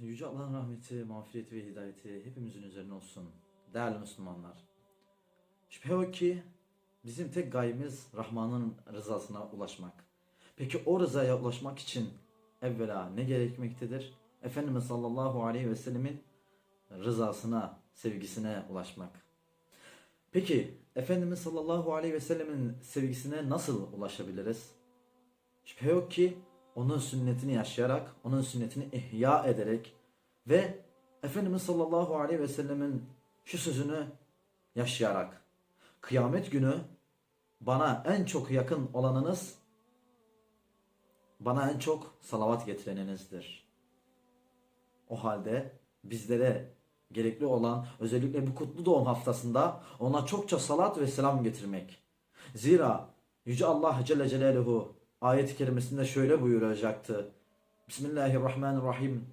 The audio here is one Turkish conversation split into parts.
Yüce Allah'ın rahmeti, mağfireti ve hidayeti hepimizin üzerine olsun. Değerli Müslümanlar. Şüphe yok ki bizim tek gayemiz Rahman'ın rızasına ulaşmak. Peki o rızaya ulaşmak için evvela ne gerekmektedir? Efendimiz sallallahu aleyhi ve sellemin rızasına, sevgisine ulaşmak. Peki Efendimiz sallallahu aleyhi ve sellemin sevgisine nasıl ulaşabiliriz? Şüphe yok ki onun sünnetini yaşayarak, onun sünnetini ihya ederek ve Efendimiz sallallahu aleyhi ve sellemin şu sözünü yaşayarak kıyamet günü bana en çok yakın olanınız bana en çok salavat getireninizdir. O halde bizlere gerekli olan özellikle bu kutlu doğum haftasında ona çokça salat ve selam getirmek. Zira Yüce Allah Celle Celaluhu ayet-i kerimesinde şöyle buyuracaktı. Bismillahirrahmanirrahim.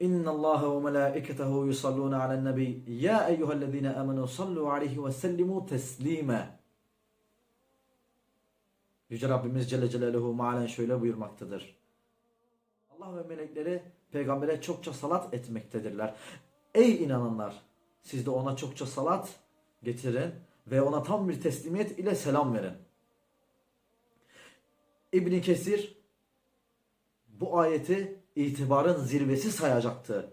İnna Allah ve melaiketehu yusallun alen nebi. Ya eyyühellezine amenu sallu aleyhi ve sellimu teslime. Yüce Rabbimiz Celle Celaluhu malen şöyle buyurmaktadır. Allah ve melekleri peygambere çokça salat etmektedirler. Ey inananlar! Siz de ona çokça salat getirin ve ona tam bir teslimiyet ile selam verin. İbn Kesir bu ayeti itibarın zirvesi sayacaktı.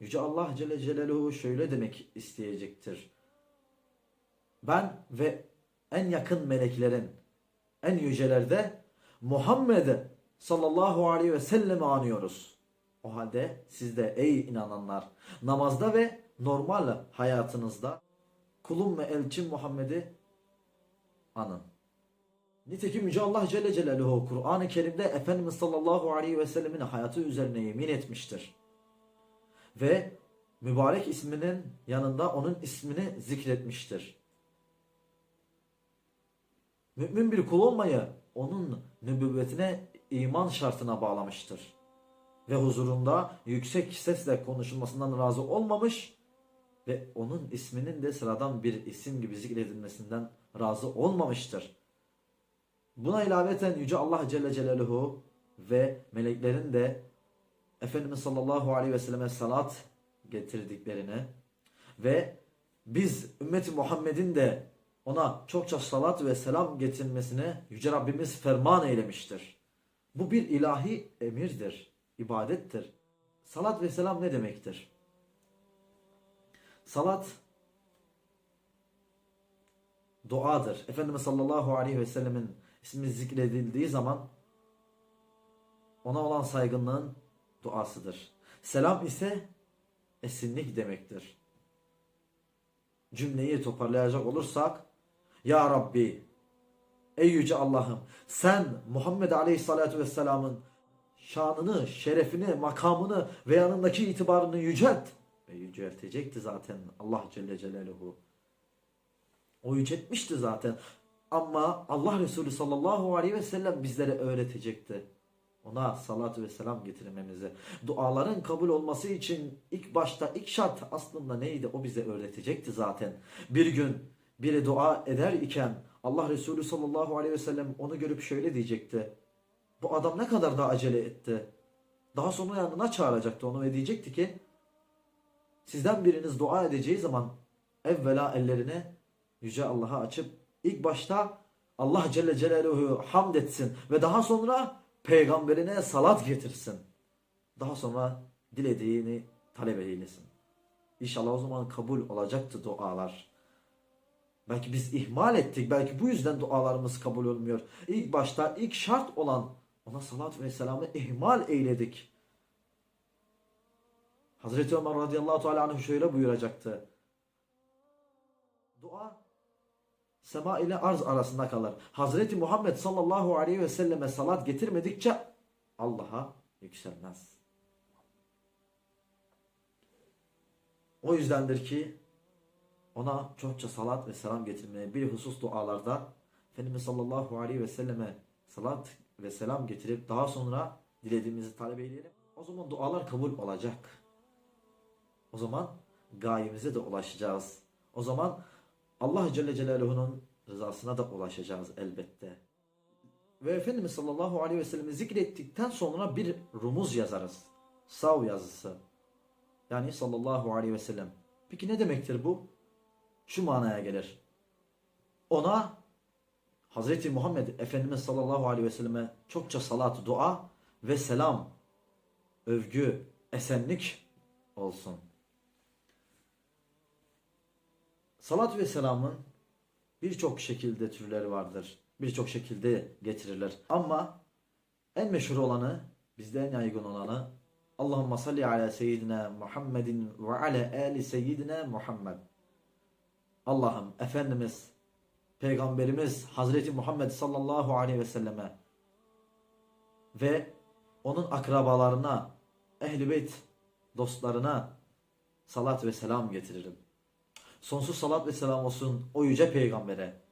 Yüce Allah Celle Celaluhu şöyle demek isteyecektir. Ben ve en yakın meleklerin en yücelerde Muhammed sallallahu aleyhi ve sellem anıyoruz. O halde siz de ey inananlar namazda ve normal hayatınızda kulum ve elçim Muhammed'i anın. Nitekim Yüce Allah Celle Celaluhu Kur'an-ı Kerim'de Efendimiz sallallahu aleyhi ve sellemin hayatı üzerine yemin etmiştir. Ve mübarek isminin yanında onun ismini zikretmiştir. Mümin bir kul olmayı onun nübüvvetine iman şartına bağlamıştır. Ve huzurunda yüksek sesle konuşulmasından razı olmamış ve onun isminin de sıradan bir isim gibi zikredilmesinden razı olmamıştır. Buna ilaveten Yüce Allah Celle Celaluhu ve meleklerin de Efendimiz sallallahu aleyhi ve selleme salat getirdiklerini ve biz ümmeti Muhammed'in de ona çokça salat ve selam getirmesine Yüce Rabbimiz ferman eylemiştir. Bu bir ilahi emirdir, ibadettir. Salat ve selam ne demektir? Salat duadır. Efendimiz sallallahu aleyhi ve sellemin ismi zikredildiği zaman ona olan saygınlığın duasıdır. Selam ise esinlik demektir. Cümleyi toparlayacak olursak Ya Rabbi Ey Yüce Allah'ım sen Muhammed Aleyhisselatü Vesselam'ın şanını, şerefini, makamını ve yanındaki itibarını yücelt. Ve yüceltecekti zaten Allah Celle Celaluhu. O yüceltmişti zaten. Ama Allah Resulü sallallahu aleyhi ve sellem bizlere öğretecekti. Ona salat ve selam getirmemizi. Duaların kabul olması için ilk başta ilk şart aslında neydi? O bize öğretecekti zaten. Bir gün biri dua eder iken Allah Resulü sallallahu aleyhi ve sellem onu görüp şöyle diyecekti. Bu adam ne kadar da acele etti. Daha sonra yanına çağıracaktı onu ve diyecekti ki sizden biriniz dua edeceği zaman evvela ellerini Yüce Allah'a açıp ilk başta Allah Celle Celaluhu hamd etsin ve daha sonra peygamberine salat getirsin. Daha sonra dilediğini talep eylesin. İnşallah o zaman kabul olacaktı dualar. Belki biz ihmal ettik. Belki bu yüzden dualarımız kabul olmuyor. İlk başta ilk şart olan ona salat ve selamı ihmal eyledik. Hazreti Ömer radıyallahu teala şöyle buyuracaktı. Dua sema ile arz arasında kalır. Hazreti Muhammed sallallahu aleyhi ve selleme salat getirmedikçe Allah'a yükselmez. O yüzdendir ki ona çokça salat ve selam getirmeye bir husus dualarda Efendimiz sallallahu aleyhi ve selleme salat ve selam getirip daha sonra dilediğimizi talep eyleyelim. O zaman dualar kabul olacak. O zaman gayemize de ulaşacağız. O zaman Allah Celle Celaluhu'nun rızasına da ulaşacağız elbette. Ve Efendimiz sallallahu aleyhi ve sellem'i zikrettikten sonra bir rumuz yazarız. sav yazısı. Yani sallallahu aleyhi ve sellem. Peki ne demektir bu? Şu manaya gelir. Ona Hazreti Muhammed Efendimiz sallallahu aleyhi ve selleme çokça salat, dua ve selam, övgü, esenlik olsun. Salat ve selamın birçok şekilde türleri vardır. Birçok şekilde getirilir. Ama en meşhur olanı, bizde en yaygın olanı Allahümme salli ala seyyidina Muhammedin ve ala ali seyyidina Muhammed. Allah'ım Efendimiz, Peygamberimiz Hazreti Muhammed sallallahu aleyhi ve selleme ve onun akrabalarına, beyt dostlarına salat ve selam getiririm. Sonsuz salat ve selam olsun o yüce peygambere.